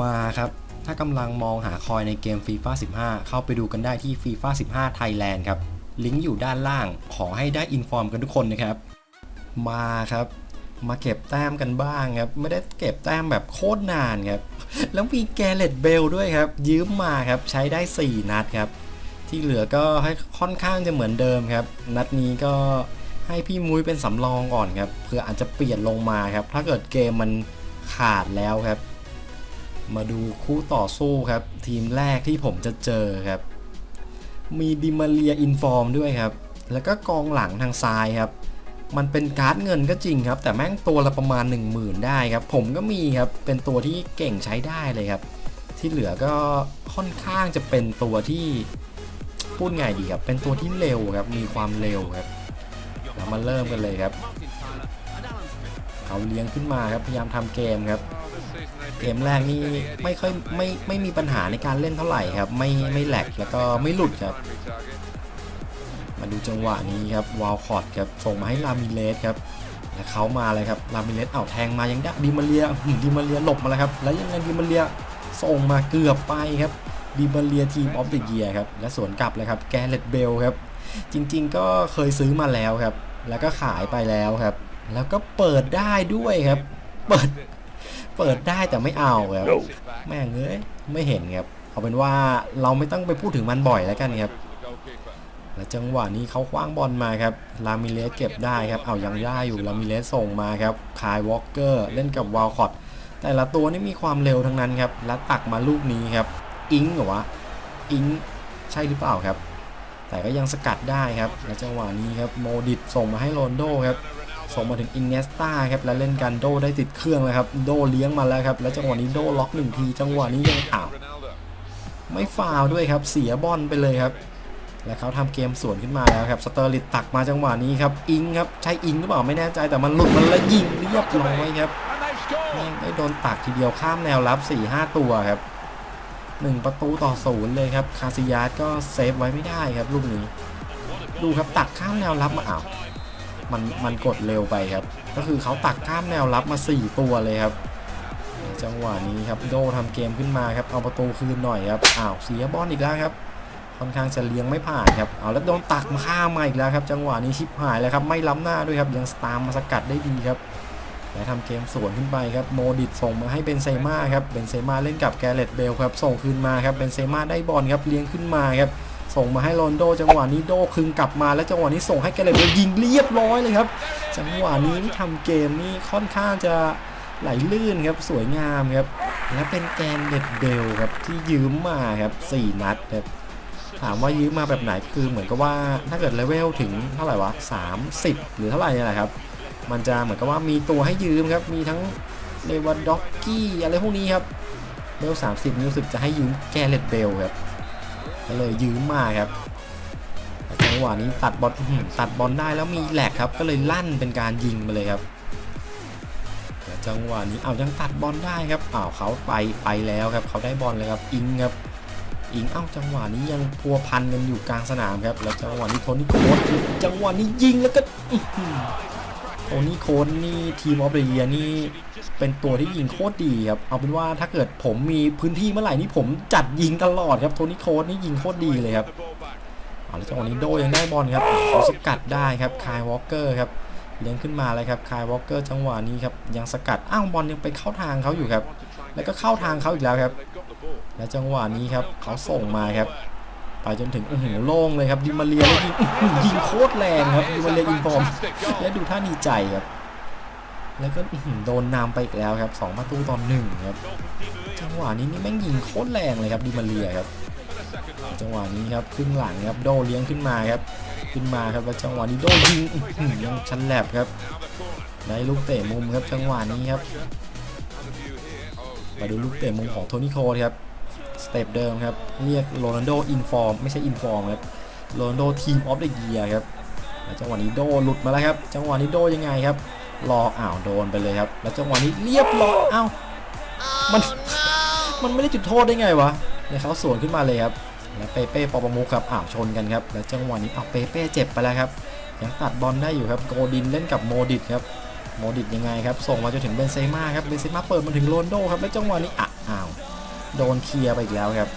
มาครับ ถ้ากำลังมองหาคอยในเกม FIFA 15 เข้าไปดูกันได้ที่ FIFA 15 Thailand ครับ ลิงก์อยู่ด้านล่าง ขอให้ได้อินฟอร์มกันทุกคนนะครับ มาครับ มาเก็บแต้มกันบ้างครับ ไม่ได้เก็บแต้มแบบโคตรนานครับ แล้วมีแกเลตเบลด้วยครับ ยืมมาครับ ใช้ได้ 4 นัดครับ ที่เหลือก็ให้ค่อนข้างจะเหมือนเดิมครับ นัดนี้ก็ให้พี่มุ้ยเป็นสำรองก่อนครับ เพื่ออาจจะเปลี่ยนลงมาครับ ถ้าเกิดเกมมันขาดแล้วครับ มาดูคู่ต่อสู้ครับ ทีมแรกที่ผมจะเจอครับ มีดิมาเรียอินฟอร์มด้วยครับ แล้วก็กองหลังทางซ้ายครับ มันเป็นการ์ดเงินก็จริงครับ แต่แม่งตัวละประมาณ 1 0,000 ได้ครับ ผมก็มีครับ เป็นตัวที่เก่งใช้ได้เลยครับ ที่เหลือก็ค่อนข้างจะเป็นตัวที่พูดไงดีครับ เป็นตัวที่เร็วครับ มีความเร็วครับ เรามาเริ่มกันเลยครับ เขาเลี้ยงขึ้นมาครับ พยายามทำเกมครับ เกมแรกนี่ไม่ค่อยไม่ไม่มีปัญหาในการเล่นเท่าไหร่ครับ ไม่ไม่แหลกแล้วก็ไม่หลุดครับ มาดูจังหวะนี้ครับวอลคอร์ดครับส่งมาให้ลามิเลสครับแล้วเขามาเลยครับลามิเลสเอาแทงมายังได้ดิมาเรียดิมาเรียหลบมาแล้วครับ แล้วยังไงดิมาเรียส่งมาเกือบไปครับดิมาเรียทีมออฟเดอะเยียครับและสวนกลับเลยครับแกเลตเบลครับ จริง ๆ ก็เคยซื้อมาแล้วครับ แล้วก็ขายไปแล้วครับ แล้วก็เปิดได้ด้วยครับ เปิด เปิดได้แต่ไม่เอาครับแม่งเอ้ยไม่เห็นครับเอาเป็นว่าเราไม่ต้องไปพูดถึงมันบ่อยแล้วกันครับและจังหวะนี้เขาคว้างบอลมาครับลามิเลสเก็บได้ครับเอายังได้อยู่ลามิเลสส่งมาครับคายวอลเกอร์เล่นกับวาลคอตแต่ละตัวนี่มีความเร็วทั้งนั้นครับ และตักมาลูกนี้ครับ อิงเหรอวะอิงใช่หรือเปล่าครับ แต่ก็ยังสกัดได้ครับและจังหวะนี้ครับโมดิตส่งมาให้โรนโดครับ ส่งมาถึงอินเนสตาครับแล้วเล่นกันโดได้ติดเครื่องแล้วครับโดเลี้ยงมาแล้วครับแล้วจังหวะนี้โดล็อกหนึ่งที จังหวะนี้ยังอ้าวไม่ฟาวด้วยครับเสียบอลไปเลยครับและเขาทำเกมสวนขึ้นมาแล้วครับสเตอร์ลิตตักมาจังหวะนี้ครับอิงครับใช่อิงหรือเปล่าไม่แน่ใจแต่มันหลุดมันล้วยิงเรียบร้อยครับแม่ได้โดนตักทีเดียวข้ามแนวรับ 4-5 ตัวครับ 1 ประตูต่อศูนย์เลยครับคาซิยาสก็เซฟไว้ไม่ได้ครับลูกนี้ ดูครับตักข้ามแนวรับมาอ้าว มันมันกดเร็วไปครับ ก็คือเขาตักข้ามแนวรับมา 4 ตัวเลยครับ จังหวะนี้ครับโดทำเกมขึ้นมาครับเอาประตูคืนหน่อยครับอ้าวเสียบอลอีกแล้วครับค่อนข้างจะเลี้ยงไม่ผ่านครับเอาแล้วโดนตักมาข้ามมาอีกแล้วครับ จังหวะนี้ชิบหายแล้วครับไม่ล้ำหน้าด้วยครับยังตามมาสกัดได้ดีครับและทำเกมสวนขึ้นไปครับโมดิตส่งมาให้เบนเซม่าครับเบนเซม่าเล่นกับแกเรตเบลครับส่งคืนมาครับเบนเซม่าได้บอลครับเลี้ยงขึ้นมาครับ ส่งมาให้โรนโดจังหวะนี้โดคึงกลับมาแล้วจังหวะนี้ส่งให้แกเรตเบลยิงเรียบร้อยเลยครับ จังหวะนี้ที่ทำเกมนี่ค่อนข้างจะไหลลื่นครับสวยงามครับ และเป็นแกนเด็ดเบลครับที่ยืมมาครับ4นัดครับถามว่ายืมมาแบบไหนคือเหมือนกับว่าถ้าเกิดเลเวลถึงเท่าไหร่วะ30 หรือเท่าไหร่เนี่ยแหละครับ มันจะเหมือนกับว่ามีตัวให้ยืมครับมีทั้งเลวาด็อกกี้อะไรพวกนี้ครับเลเวล30นี่รู้สึกจะให้ยืมแกเลตเบลครับ ก็เลยยืมมาครับจังหวะนี้ตัดบอลตัดบอลได้แล้วมีแหลกครับ ก็เลยลั่นเป็นการยิงไปเลยครับจังหวะนี้เอายังตัดบอลได้ครับอ้าวเขาไปไปแล้วครับ เขาได้บอลเลยครับอิงครับอิงเอ้าจังหวะนี้ยังพัวพันกันอยู่กลางสนามครับ แล้วจังหวะนี้โทนี่โค้ดจังหวะนี้ยิงแล้วก็ โทนี่โค้ดนี่ทีมออฟเดอะเยียนี่เป็นตัวที่ยิงโคตรดีครับ เอาเป็นว่าถ้าเกิดผมมีพื้นที่เมื่อไหร่นี่ผมจัดยิงตลอดครับ โทนี่โค้ดนี่ยิงโคตรดีเลยครับเอาแล้วจังหวะนี้โดยังได้บอลครับเขาสกัดได้ครับคายวอลเกอร์ครับเลี้ยงขึ้นมาเลยครับคายวอลเกอร์จังหวะนี้ครับยังสกัดอ้าวบอลยังไปเข้าทางเขาอยู่ครับ แล้วก็เข้าทางเขาอีกแล้วครับ และจังหวะนี้ครับเขาส่งมาครับ ไปจนถึงอื้อหือโล่งเลยครับดิมาเรียยิงยิงโคตรแรงครับดิมาเรียอินฟอร์มและดูท่าดีใจครับแล้วก็โดนนำไปอีกแล้วครับสองประตูต่อหนึ่งครับจังหวะนี้นี่แม่งยิงโคตรแรงเลยครับดิมาเรียครับจังหวะนี้ครับครึ่งหลังครับโดเลี้ยงขึ้นมาครับขึ้นมาครับแล้วจังหวะนี้โดยิงยังชันแลบครับได้ลูกเตะมุมครับจังหวะนี้ครับมาดูลูกเตะมุมของโทนี่โคครับ สเต็ปเดิมครับ เรียกโรนัลโดอินฟอร์มไม่ใช่อินฟอร์มครับโรนัลโดทีมออฟเดอะเยียร์ครับจังหวะนี้โดหลุดมาแล้วครับ จังหวะนี้โดยังไงครับรออ้าวโดนไปเลยครับ แล้วจังหวะนี้เรียบร้อยอ้าวมันมันไม่ได้จุดโทษได้ไงวะเนี่ยเขาสวนขึ้นมาเลยครับแล้วเปเป้ปอปมุกครับอ้าวชนกันครับ แล้วจังหวะนี้เอาเปเป้เจ็บไปแล้วครับยังตัดบอลได้อยู่ครับโกดินเล่นกับโมดิตครับโมดิตยังไงครับส่งมาจนถึงเบนเซม่าครับเบนเซม่าเปิดมาถึงโรนโดครับแล้วจังหวะนี้อะอ้าว โดนเคลียร์ไปอีกแล้วครับ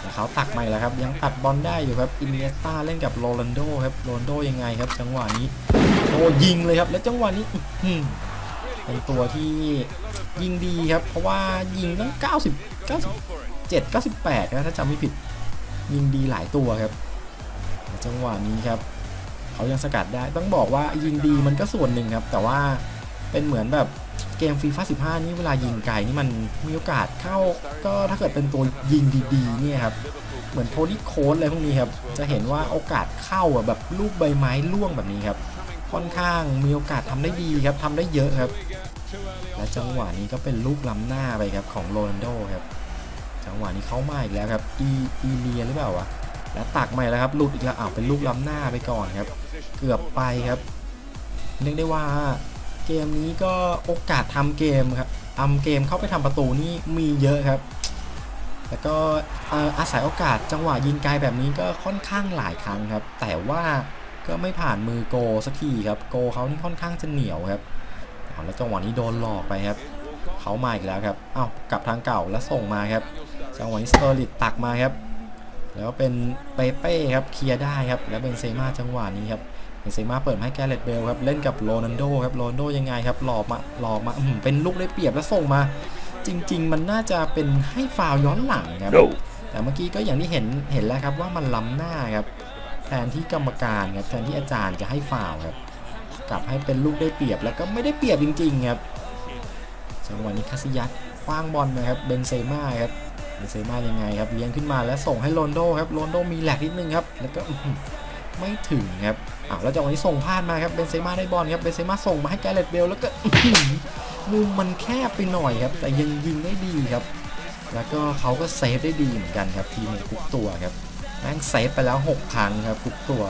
แล้วเขาตักใหม่แล้วครับ ยังตัดบอลได้อยู่ครับอินเนสตาเล่นกับโรนัลโดครับโรนัลโดยังไงครับ จังหวะนี้โดยิงเลยครับ แล้วจังหวะนี้อือหือเป็นตัวที่ยิงดีครับ เพราะว่ายิงตั้ง 90 97 98นะถ้าจำไม่ผิดยิงดีหลายตัวครับ จังหวะนี้ครับ เขายังสกัดได้ต้องบอกว่ายิงดีมันก็ส่วนหนึ่งครับ แต่ว่าเป็นเหมือนแบบ เกมฟีฟ่า15 นี่เวลายิงไกลนี่มันมีโอกาสเข้าก็ถ้าเกิดเป็นตัวยิงดีๆเนี่ยครับเหมือนโทนี่โค้ดอะไรพวกนี้ครับจะเห็นว่าโอกาสเข้าแบบลูกใบไม้ล่วงแบบนี้ครับค่อนข้างมีโอกาสทำได้ดีครับทำได้เยอะครับ และจังหวะนี้ก็เป็นลูกล้ำหน้าไปครับของโรนัลโดครับจังหวะนี้เข้ามาอีกแล้วครับอีอีเลียหรือเปล่าวะแล้วตักใหม่แล้วครับหลุดอีกแล้วอ้าวเป็นลูกล้ำหน้าไปก่อนครับ เกือบไปครับเรียกได้ว่า เกมนี้ก็โอกาสทำเกมครับทำเกมเข้าไปทำประตูนี่มีเยอะครับ แล้วก็อาศัยโอกาสจังหวะยิงไกลแบบนี้ก็ค่อนข้างหลายครั้งครับ แต่ว่าก็ไม่ผ่านมือโกสักทีครับ โกเขานี่ค่อนข้างจะเหนียวครับแล้วจังหวะนี้โดนหลอกไปครับ เขามาอีกแล้วครับเอ้ากลับทางเก่าแล้วส่งมาครับ จังหวะนี้สเตอร์ลิตตักมาครับ แล้วเป็นเปเป้ครับเคลียร์ได้ครับ แล้วเบนเซมาจังหวะนี้ครับ เบนเซม่าเปิดมาให้แกเรตเบลครับเล่นกับโรนัลโดครับโรนัลโดยังไงครับหลอกมาหลอกมาอื้อหือเป็นลูกได้เปรียบแล้วส่งมา จริง ๆ มันน่าจะเป็นให้ฟาวล์ย้อนหลังครับแต่เมื่อกี้ก็อย่างที่เห็นเห็นแล้วครับว่ามันล้ำหน้าครับแทนที่กรรมการครับแทนที่อาจารย์จะให้ฟาวล์ครับกลับให้เป็นลูกได้เปรียบแล้วก็ไม่ได้เปรียบจริงๆครับจังหวะนี้คาซิยัสคว้างบอลนะครับเบนเซม่าครับเบนเซม่ายังไงครับเลี้ยงขึ้นมาแล้วส่งให้โรนลโดครับโรนลโดมีแหลกนิดนึงครับแล้วก็อื้อหือ ไม่ถึงครับอ้าวแล้วจังหวะนี้ส่งพลาดมาครับเบนเซม่าได้บอลครับเบนเซม่าส่งมาให้แกเรตเบลแล้วก็มุมมันแคบไปหน่อยครับ แต่ยังยิงได้ดีครับ แล้วก็เขาก็เซฟได้ดีเหมือนกันครับ ทีมคุกตัวครับแม่งเซฟไปแล้ว 6 ครั้งครับคุกตัว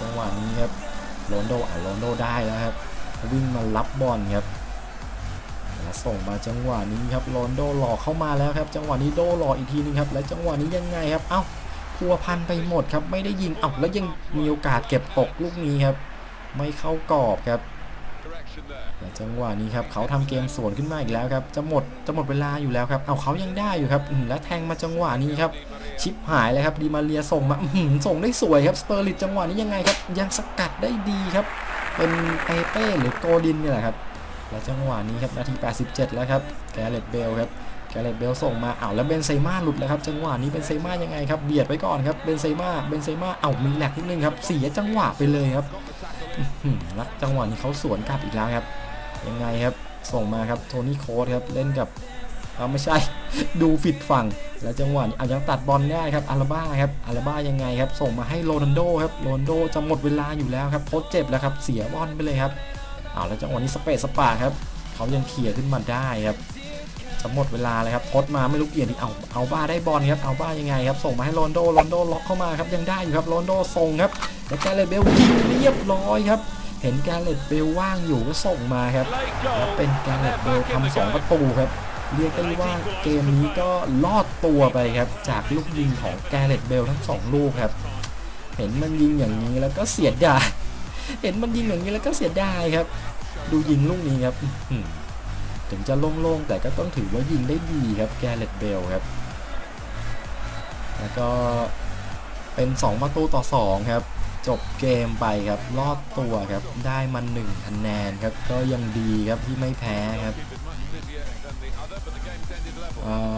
จังหวะนี้ครับโรนโดอะโรนโดได้แล้วครับวิ่งมารับบอลครับแล้วส่งมาจังหวะนี้ครับโรนโดหลอกเข้ามาแล้วครับ จังหวะนี้โดหลอกอีกทีนึงครับ และจังหวะนี้ยังไงครับ เอ้า พัวพันไปหมดครับ ไม่ได้ยิงเอาแล้วยังมีโอกาสเก็บตกลูกนี้ครับ ไม่เข้ากรอบครับและจังหวะนี้ครับเขาทำเกมสวนขึ้นมาอีกแล้วครับ จะหมดจะหมดเวลาอยู่แล้วครับเอาเขายังได้อยู่ครับแล้วแทงมาจังหวะนี้ครับ ชิปหายเลยครับดีมาเรียส่งมาส่งได้สวยครับสเตอร์ลิตจังหวะนี้ยังไงครับ ยังสกัดได้ดีครับ เป็นเปเป้หรือโกดินนี่แหละครับ แล้วจังหวะนี้ครับนาที 87 แล้วครับแกเรตเบลครับ แกเรตเบลส่งมาอ้าวแล้วเบนเซม่าหลุดแล้วครับจังหวะนี้เบนเซม่ายังไงครับเบียดไปก่อนครับเบนเซม่าเบนเซม่าเอ้ามีแหลกนิดนึงครับเสียจังหวะไปเลยครับแล้วจังหวะนี้เขาสวนกลับอีกแล้วครับ ยังไงครับส่งมาครับโทนี่โค้ดครับเล่นกับเอาไม่ใช่ดูผิดฝั่ง แล้วจังหวะนี้อะยังตัดบอลได้ครับอาราบ้าครับอาราบ้ายังไงครับ ส่งมาให้โรนัลโดครับโรนัลโดจะหมดเวลาอยู่แล้วครับโค้ดเจ็บแล้วครับเสียบอลไปเลยครับเอาแล้วจังหวะนี้สเปซสปาครับเขายังเคลียร์ขึ้นมาได้ครับ หมดเวลาเลยครับทดมาไม่รู้เปลี่ยนที่เอาเอาบ้าได้บอลครับเอาบ้ายังไงครับส่งมาให้โรนโดโรนโดล็อกเข้ามาครับยังได้อยู่ครับโรนโดส่งครับแล้วแกเรตเบลยิงเรียบร้อยครับเห็นแกเรตเบลว่างอยู่ก็ส่งมาครับแล้วเป็นแกเรตเบลทำสองประตูครับเรียกได้ว่าเกมนี้ก็ลอดตัวไปครับจากลูกยิงของแกเรตเบลทั้งสองลูกครับเห็นมันยิงอย่างนี้แล้วก็เสียดายเห็นมันยิงอย่างนี้แล้วก็เสียดายครับ ดูยิงลูกนี้ครับ ถึงจะโล่งๆ แต่ก็ต้องถือว่ายิงได้ดีครับแกเรตเบลครับ แล้วก็เป็น 2 ประตูต่อ 2 ครับ จบเกมไปครับ รอดตัวครับ ได้มา1คะแนนครับ ก็ยังดีครับที่ไม่แพ้ครับ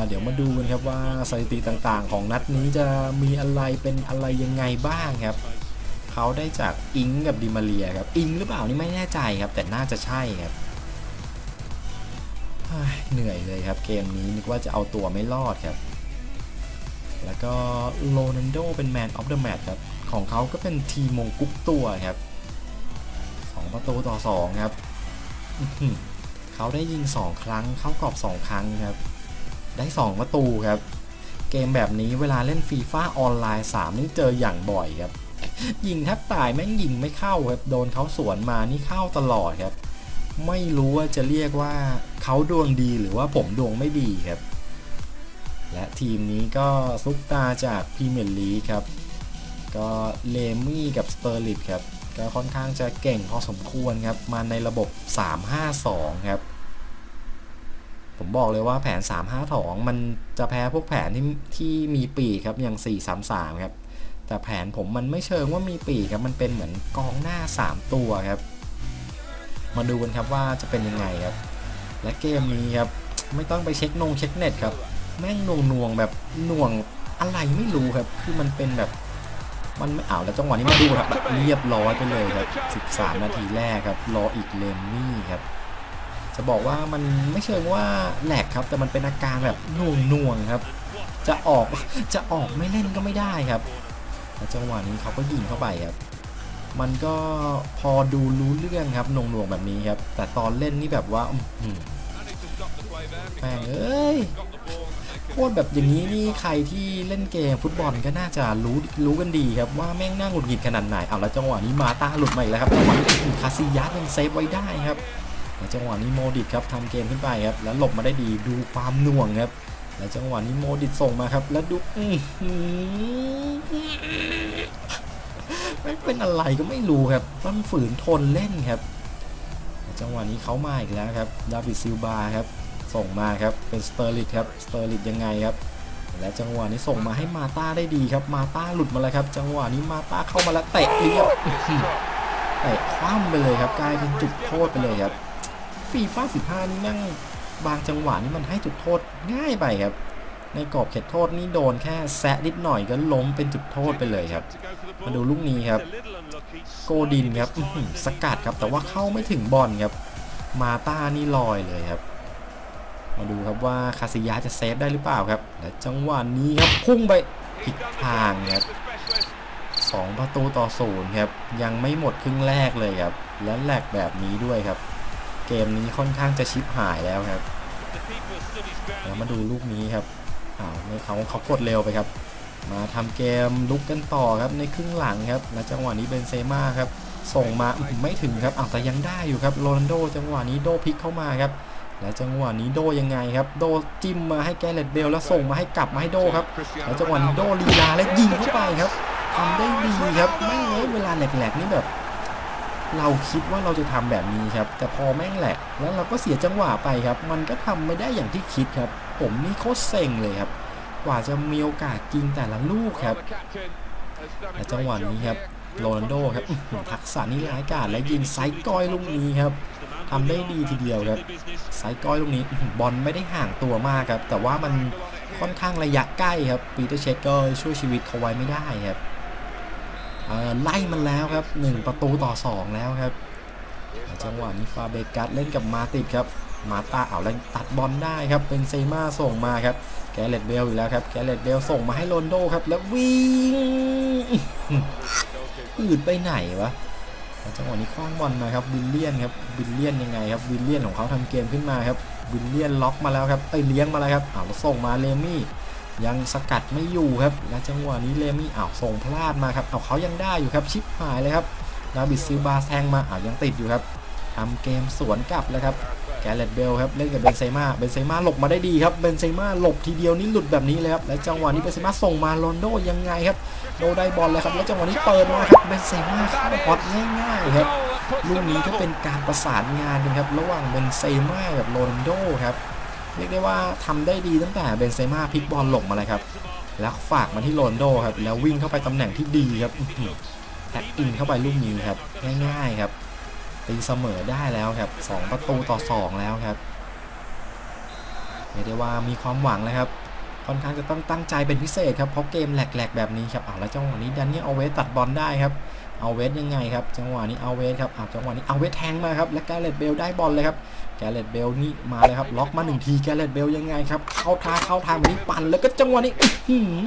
เดี๋ยวมาดูกันครับว่าสถิติต่างๆ ของนัดนี้จะมีอะไรเป็นอะไรยังไงบ้างครับ เขาได้จากอิงกับดิมาเรียครับ อิงหรือเปล่านี่ไม่แน่ใจครับ แต่น่าจะใช่ครับ เหนื่อยเลยครับเกมนี้นึกว่าจะเอาตัวไม่รอดครับ แล้วก็โรนันโดเป็นแมนออฟเดอะแมตช์ครับ ของเขาก็เป็นทีมงกุ๊กตัวครับสองประตูต่อสองครับ เขาได้ยิง 2 ครั้ง เข้ากรอบ 2 ครั้งครับ ได้ 2 ประตูครับ เกมแบบนี้เวลาเล่นฟีฟ่าออนไลน์ 3 นี่เจออย่างบ่อยครับ ยิงแทบตายแม่งยิงไม่เข้าครับ โดนเขาสวนมานี่เข้าตลอดครับ ไม่รู้ว่าจะเรียกว่าเขาดวงดีหรือว่าผมดวงไม่ดีครับ และทีมนี้ก็ซุปตาจากพรีเมียร์ลีกครับ ก็เลมี่กับสเตอร์ลิตครับ ก็ค่อนข้างจะเก่งพอสมควรครับ มาในระบบ 352 ครับ ผมบอกเลยว่าแผน 352 มันจะแพ้พวกแผนที่ที่มีปีครับ อย่าง 433 ครับ แต่แผนผมมันไม่เชิงว่ามีปีครับ มันเป็นเหมือนกองหน้า 3 ตัวครับ มาดูกันครับว่าจะเป็นยังไงครับ และเกมนี้ครับไม่ต้องไปเช็คนงเช็คเน็ตครับ แม่งน่วงน่วงแบบน่วงอะไรไม่รู้ครับ คือมันเป็นแบบมันไม่เอาแล้วจังหวะนี้มาดูครับแบบเรียบร้อยไปเลยครับ 13 นาทีแรกครับ รออีกเลนนี่ครับ จะบอกว่ามันไม่เชิงว่าแหลกครับ แต่มันเป็นอาการแบบน่วงน่วงครับ จะออกจะออกไม่เล่นก็ไม่ได้ครับแล้วจังหวะนี้เขาก็ยิงเข้าไปครับ มันก็พอดูรู้เรื่องครับหน่วงนวงๆแบบนี้ครับ แต่ตอนเล่นนี่แบบว่าแม่งเอ้ยโคตรแบบอย่างนี้นี่ใครที่เล่นเกมฟุตบอลก็น่าจะรู้รู้กันดีครับว่าแม่งน่าหงุดหงิดขนาดไหนเอาแล้วจังหวะนี้มาตาหลุดมาอีกแล้วครับจังหวะนี้คาซิยัสยังเซฟไว้ได้ครับแล้วจังหวะนี้โมดิตครับทำเกมขึ้นไปครับแล้วหลบมาได้ดีดูความหน่วงครับแล้วจังหวะนี้โมดิตส่งมาครับ แล้วดู ไม่เป็นอะไรก็ไม่รู้ครับต้องฝืนทนเล่นครับ จังหวะนี้เขามาอีกแล้วครับดาวิดซิลบาครับ ส่งมาครับเป็นสเตอร์ลิตครับสเตอร์ลิตยังไงครับ และจังหวะนี้ส่งมาให้มาต้าได้ดีครับ มาต้าหลุดมาแล้วครับ จังหวะนี้มาต้าเข้ามาแล้วเตะเลี้ยวอื้อหือเตะคว่ำไปเลยครับกลายเป็นจุดโทษไปเลยครับฟีฟ่า15นี่แม่งบางจังหวะนี่มันให้จุดโทษง่ายไปครับ ในกรอบเขตโทษนี่โดนแค่แซะนิดหน่อยก็ล้มเป็นจุดโทษไปเลยครับ มาดูลูกนี้ครับ โกดินครับสกัดครับแต่ว่าเข้าไม่ถึงบอลครับ มาต้านี่ลอยเลยครับ มาดูครับว่าคาซิยาจะเซฟได้หรือเปล่าครับและจังหวะนี้ครับพุ่งไปผิดทางครับสองประตูต่อศูนย์ครับยังไม่หมดครึ่งแรกเลยครับ และแหลกแบบนี้ด้วยครับ เกมนี้ค่อนข้างจะชิปหายแล้วครับแล้วมาดูลูกนี้ครับ อ้าวไม่เขาเขากดเร็วไปครับ มาทำเกมลุกกันต่อครับในครึ่งหลังครับและจังหวะนี้เบนเซม่าครับส่งมาไม่ถึงครับอ้าวแต่ยังได้อยู่ครับโรนัลโดจังหวะนี้โดพลิกเข้ามาครับและจังหวะนี้โดยังไงครับ โดจิ้มมาให้แกเรตเบลแล้วส่งมาให้กลับมาให้โดครับแล้วจังหวะนี้โดลีลาและยิงเข้าไปครับทำได้ดีครับไม่เลยเวลาแหลกๆนี่แบบ เราคิดว่าเราจะทำแบบนี้ครับ แต่พอแม่งแหลกแล้วเราก็เสียจังหวะไปครับ มันก็ทำไม่ได้อย่างที่คิดครับ ผมนี่โคตรเซ็งเลยครับ กว่าจะมีโอกาสยิงแต่ละลูกครับและจังหวะนี้ครับโรนัลโดครับทักษะนี่ร้ายกาจและยิงไซก้อยลูกนี้ครับทำได้ดีทีเดียวครับไซก้อยลูกนี้บอลไม่ได้ห่างตัวมากครับ แต่ว่ามันค่อนข้างระยะใกล้ครับปีเตอร์เชคก็ช่วยชีวิตเขาไว้ไม่ได้ครับ ไล่มันแล้วครับ 1 ประตูต่อ 2 แล้วครับจังหวะนี้ฟาเบกัสเล่นกับมาติดครับ มาตาเอาแล้วตัดบอลได้ครับ เป็นเซมาส่งมาครับ แกเรตเบลอีกแล้วครับ แกเรตเบลส่งมาให้โรนโดครับ แล้ววิ่งอืดไปไหนวะจังหวะนี้คว้างบอลมาครับวิลเลียนครับวิลเลียนยังไงครับวิลเลียนของเขาทำเกมขึ้นมาครับวิลเลียนล็อกมาแล้วครับเอ้ยเลี้ยงมาแล้วครับเอาแล้วส่งมาเลมี่ ยังสกัดไม่อยู่ครับ และจังหวะนี้เลมี่อ้าวส่งพลาดมาครับเอาเขายังได้อยู่ครับชิปหายเลยครับดาบิดซิลบาแทงมาอ้าวยังติดอยู่ครับทำเกมสวนกลับแล้วครับแกเรตเบลครับเล่นกับเบนเซม่าเบนเซม่าหลบมาได้ดีครับเบนเซม่าหลบทีเดียวนี่หลุดแบบนี้เลยครับและจังหวะนี้เบนเซม่าส่งมาโรนโดยังไงครับโดได้บอลเลยครับแล้วจังหวะนี้เปิดมาครับเบนเซม่าเข้าฮอตง่ายๆครับลูกนี้ก็เป็นการประสานงานกันครับระหว่างเบนเซม่ากับโรนโดครับ เรียกได้ว่าทำได้ดีตั้งแต่เบนเซม่าพลิกบอลหลบมาเลยครับ แล้วฝากมาที่โรนโดครับ แล้ววิ่งเข้าไปตำแหน่งที่ดีครับแท็กอินเข้าไปลูกนี้ครับ ง่ายๆครับตีเสมอได้แล้วครับ 2 ประตูต่อ 2 แล้วครับเรียกได้ว่ามีความหวังแล้วครับค่อนข้างจะต้องตั้งใจเป็นพิเศษครับเพราะเกมแหลกๆแบบนี้ครับอ้าวแล้วจังหวะนี้ดันนี่เอาเวตัดบอลได้ครับ เอาเวสยังไงครับ จังหวะนี้เอาเวสครับอาจังหวะนี้เอาเวสแทงมาครับ และแกเรตเบลได้บอลเลยครับแกเรตเบลนี่มาเลยครับ ล็อกมาหนึ่งทีแกเรตเบลยังไงครับ เข้าทางเข้าทางแบบนี้ปั่นแล้วก็จังหวะนี้อื้อหือ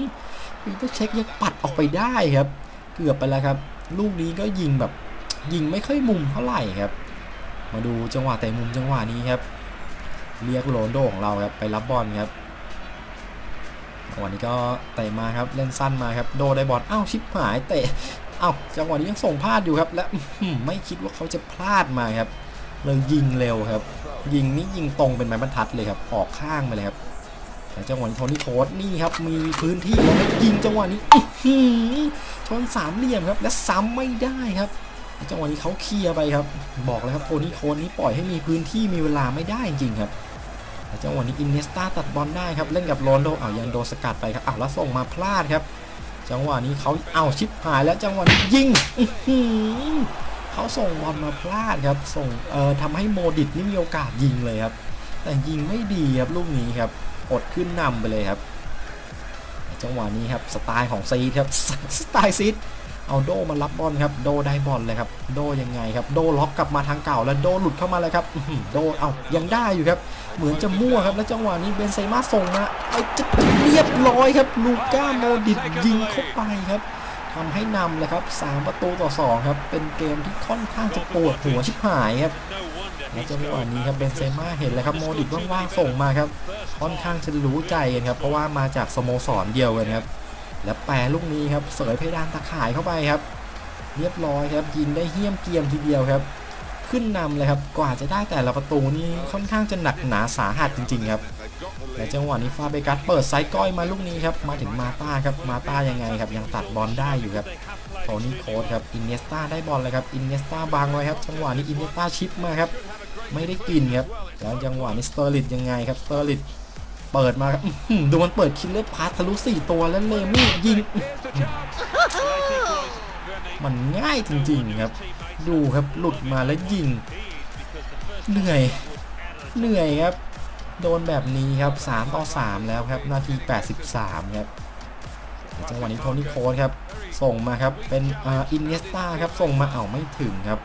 ปีเตอร์เช็คยังปัดออกไปได้ครับ เกือบไปแล้วครับ ลูกนี้ก็ยิงแบบยิงไม่ค่อยมุมเท่าไหร่ครับ มาดูจังหวะเตะมุมจังหวะนี้ครับ เรียกโรนโดของเราครับไปรับบอลครับจังหวะนี้ก็เตะมาครับเล่นสั้นมาครับโดได้บอลอ้าวชิปหายเตะ เอ้าวจังหวะนี้ยังส่งพลาดอยู่ครับและไม่คิดว่าเขาจะพลาดมาครับเลยยิงเร็วครับ ยิงนี่ยิงตรงเป็นไม้บรรทัดเลยครับออกข้างไปเลยครับแต่จังหวะนี้โทนี่โค้ดนี่ครับมีพื้นที่แล้วยิงจังหวะนี้อื้อหือชนสามเหลี่ยมครับ และซ้ำไม่ได้ครับจังหวะนี้เขาเคลียร์ไปครับ บอกเลยครับโทนี่โคนนี้ปล่อยให้มีพื้นที่มีเวลาไม่ได้จริงครับแล้วจังหวะนี้อินเนสตาตัดบอลได้ครับเล่นกับโรนโดอ้าวยังโดนสกัดไปครับอ้าวแล้วส่งมาพลาดครับ จังหวะนี้เขาเอาชิปหายแล้วจังหวะนี้ยิงเขาส่งบอลมาพลาดครับ ส่งเอ่อทำให้โมดิตนี่มีโอกาสยิงเลยครับ แต่ยิงไม่ดีครับลูกนี้ครับอดขึ้นนำไปเลยครับ จังหวะนี้ครับสไตล์ของซีดครับสไตล์ซีด เอาโดมารับบอลครับโดได้บอลเลยครับโดยังไงครับโดล็อกกลับมาทางเก่าแล้วโดหลุดเข้ามาเลยครับโดเอายังได้อยู่ครับ เหมือนจะมั่วครับแล้วจังหวะนี้เบนเซมาส่งมาเอาจะเรียบร้อยครับลูก้าโมดิตยิงเข้าไปครับทำให้นำเลยครับสามประตูต่อสองครับ เป็นเกมที่ค่อนข้างจะปวดหัวชิบหายครับและจังหวะนี้ครับเบนเซม่าเห็นเลยครับโมดิตว่างๆส่งมาครับ ค่อนข้างจะรู้ใจกันครับ เพราะว่ามาจากสโมสรเดียวกันครับ และแปรลูกนี้ครับเสยเพดานตะข่ายเข้าไปครับ เรียบร้อยครับยิงได้เหี้ยมเกียมทีเดียวครับ ขึ้นนำเลยครับกว่าจะได้แต่ละประตูนี่ค่อนข้างจะหนักหนาสาหัสจริง ๆ ครับและจังหวะนี้ฟาเบกัสเปิดไซส์ก้อยมาลูกนี้ครับมาถึงมาตาครับมาตายังไงครับยังตัดบอลได้อยู่ครับโทนี่โคสครับอินเนสตาได้บอลเลยครับอินเนสตาบังไว้ครับจังหวะนี้อินเนสตาชิปมาครับไม่ได้กินครับแล้วจังหวะนี้สเตอร์ลิตยังไงครับสเตอร์ลิต เปิดมาดูมันเปิดคิลเลอร์พาสทะลุสี่ตัวแล้วเลมี่ยิง มันง่ายจริงๆครับ ดูครับหลุดมาแล้วยิง เหนื่อย เหนื่อยครับ โดนแบบนี้ครับ 3 ต่อ 3 แล้วครับ นาที 83 ครับจังหวะนี้โทนี่โค้ดครับ ส่งมาครับ เป็นอินเนสตาครับ ส่งมาเอาไม่ถึงครับ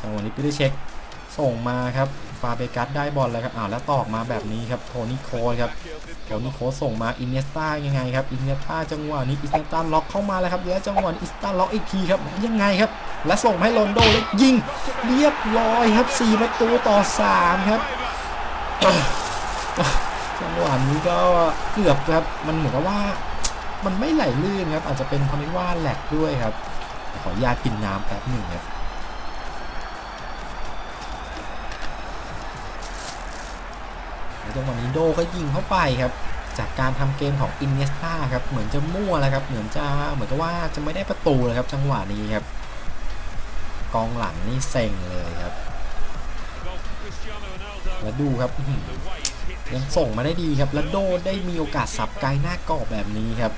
จังหวะนี้ปิเช็ค ส่งมาครับ ฟาเบกัสได้บอลแล้วครับอ้าวแล้วตอกมาแบบนี้ครับโทนี่โค้ดครับโทนี่โค้ดส่งมาอินเนสตายังไงครับอินเนสตาจังหวะนี้อินเนสตาล็อกเข้ามาแล้วครับแล้วจังหวะอินเนสตาล็อกอีกทีครับยังไงครับ และส่งให้โรนโดแล้วยิงเรียบร้อยครับ4ประตูต่อ3ครับจังหวะนี้ก็เกือบครับมันเหมือนกับว่ามันไม่ไหลลื่นครับอาจจะเป็นเพราะว่าแหลกด้วยครับ ขอญาตกินน้ำแป๊บหนึ่งครับ จังหวะนี้โดก็ยิงเข้าไปครับ จากการทำเกมของอินเนสตาครับ เหมือนจะมั่วแล้วครับ เหมือนจะเหมือนกับว่าจะไม่ได้ประตูเลยครับ จังหวะนี้ครับ กองหลังนี่เซ็งเลยครับ แล้วดูครับยังส่งมาได้ดีครับ แล้วโดได้มีโอกาสสับไกลหน้ากรอบแบบนี้ครับ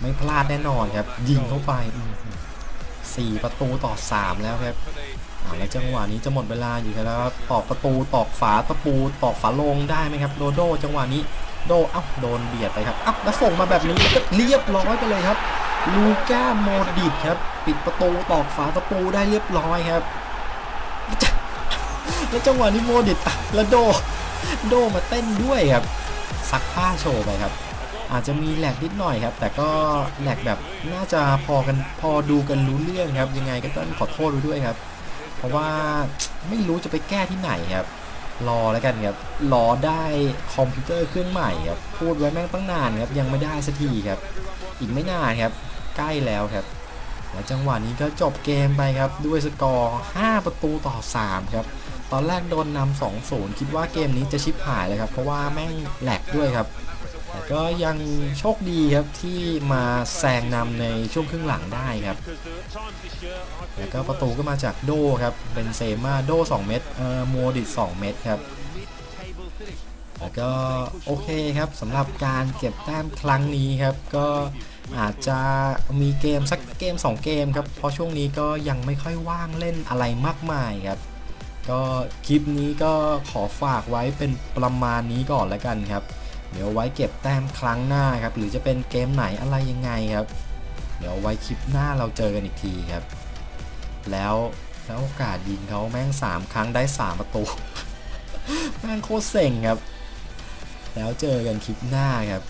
ไม่พลาดแน่นอนครับ ยิงเข้าไปอื้อหือสี่ประตูต่อสามแล้วครับ แล้วจังหวะนี้จะหมดเวลาอยู่แล้วครับตอกประตูตอกฝาตะปูตอกฝาลงได้ไหมครับโดโดจังหวะนี้โดเอ้าโดนเบียดไปครับเอ้าแล้วส่งมาแบบนี้แล้วก็เรียบร้อยไปเลยครับลูก้าโมดิตครับ ปิดประตูตอกฝาตะปูได้เรียบร้อยครับ แล้วจังหวะนี้โมดิตอะแล้วโด โดมาเต้นด้วยครับซักผ้าโชว์ไปครับ อาจจะมีแหลกนิดหน่อยครับ แต่ก็แหลกแบบน่าจะพอกันพอดูกันรู้เรื่องครับ ยังไงก็ต้องขอโทษด้วยครับ เพราะว่าไม่รู้จะไปแก้ที่ไหนครับ รอแล้วกันครับ รอได้คอมพิวเตอร์เครื่องใหม่ครับ พูดไว้แม่งตั้งนานครับ ยังไม่ได้สักทีครับ อีกไม่นานครับ ใกล้แล้วครับ แล้วจังหวะนี้ก็จบเกมไปครับ ด้วยสกอร์ 5 ประตูต่อ 3 ครับ ตอนแรกโดนนำ2-0 คิดว่าเกมนี้จะชิบหายเลยครับ เพราะว่าแม่งแหลกด้วยครับ ก็ยังโชคดีครับที่มาแซงนำในช่วงครึ่งหลังได้ครับ แล้วก็ประตูก็มาจากโดครับเบนเซม่าโด 2 เม็ดเอ่อโมดิต2เม็ดครับ แล้วก็โอเคครับสำหรับการเก็บแต้มครั้งนี้ครับ ก็อาจจะมีเกมสักเกม 2 เกมครับ เพราะช่วงนี้ก็ยังไม่ค่อยว่างเล่นอะไรมากมายครับก็คลิปนี้ก็ขอฝากไว้เป็นประมาณนี้ก่อนแล้วกันครับ เดี๋ยวไว้เก็บแต้มครั้งหน้าครับ หรือจะเป็นเกมไหนอะไรยังไงครับ เดี๋ยวไว้คลิปหน้าเราเจอกันอีกทีครับ แล้วแล้วโอกาสยิงเขาแม่ง 3 ครั้งได้ 3 ประตู แม่งโคตรเซ็งครับ แล้วเจอกันคลิปหน้าครับ